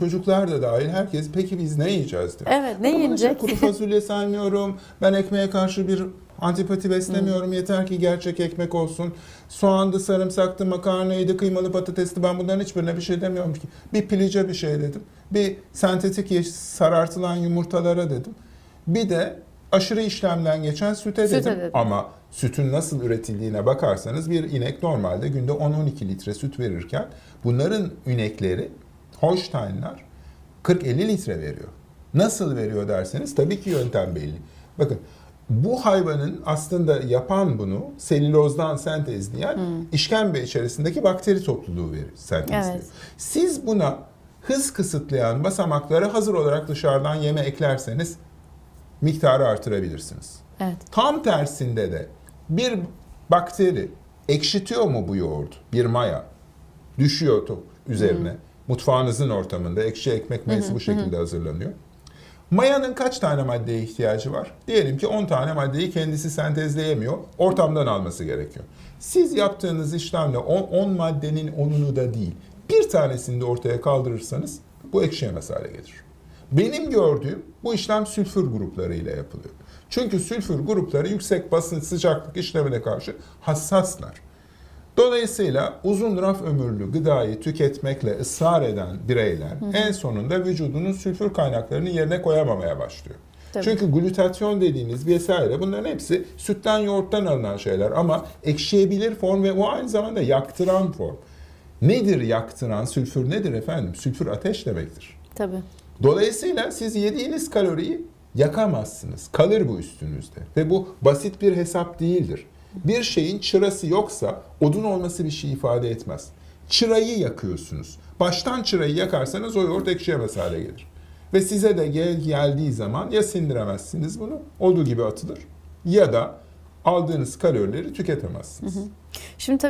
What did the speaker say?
Çocuklar da dahil herkes peki biz ne yiyeceğiz diyor. Evet, ne işte Kuru fasulye saymıyorum. Ben ekmeğe karşı bir antipati beslemiyorum. Yeter ki gerçek ekmek olsun. Soğandı, sarımsaktı, makarnaydı, kıymalı patatesti. Ben bunların hiçbirine bir şey demiyorum ki. Bir pilice bir şey dedim. Bir sentetik yeş- sarartılan yumurtalara dedim. Bir de aşırı işlemden geçen süte Süte dedim. dedim. Ama sütün nasıl üretildiğine bakarsanız bir inek normalde günde 10-12 litre süt verirken bunların inekleri Holstein'lar 40-50 litre veriyor. Nasıl veriyor derseniz tabii ki yöntem belli. Bakın bu hayvanın aslında yapan bunu selülozdan sentezleyen işkembe içerisindeki bakteri topluluğu verir, sentezliyor. Evet. Siz buna hız kısıtlayan basamakları hazır olarak dışarıdan yeme eklerseniz miktarı artırabilirsiniz. Evet. Tam tersinde de bir bakteri ekşitiyor mu bu yoğurdu? Bir maya düşüyor top üzerine. Mutfağınızın ortamında ekşi ekmek mayası bu şekilde hazırlanıyor. Mayanın kaç tane maddeye ihtiyacı var? Diyelim ki 10 tane maddeyi kendisi sentezleyemiyor. Ortamdan alması gerekiyor. Siz yaptığınız işlemle 10, 10 maddenin 10'unu da değil, bir tanesini de ortaya kaldırırsanız bu ekşiyemez hale gelir. Benim gördüğüm bu işlem sülfür grupları ile yapılıyor. Çünkü sülfür grupları yüksek basınç sıcaklık işlemine karşı hassaslar. Dolayısıyla uzun raf ömürlü gıdayı tüketmekle ısrar eden bireyler en sonunda vücudunun sülfür kaynaklarını yerine koyamamaya başlıyor. Tabii. Çünkü glutatyon dediğimiz vesaire bunların hepsi sütten yoğurttan alınan şeyler ama ekşiyebilir form ve o aynı zamanda yaktıran form. Nedir yaktıran? Sülfür nedir efendim? Sülfür ateş demektir. Tabii. Dolayısıyla siz yediğiniz kaloriyi yakamazsınız. Kalır bu üstünüzde. Ve bu basit bir hesap değildir. Bir şeyin çırası yoksa odun olması bir şey ifade etmez. Çırayı yakıyorsunuz. Baştan çırayı yakarsanız o yoğurt ekşiyemez hale gelir. Ve size de gel geldiği zaman ya sindiremezsiniz bunu, olduğu gibi atılır ya da aldığınız kalorileri tüketemezsiniz. Şimdi tabii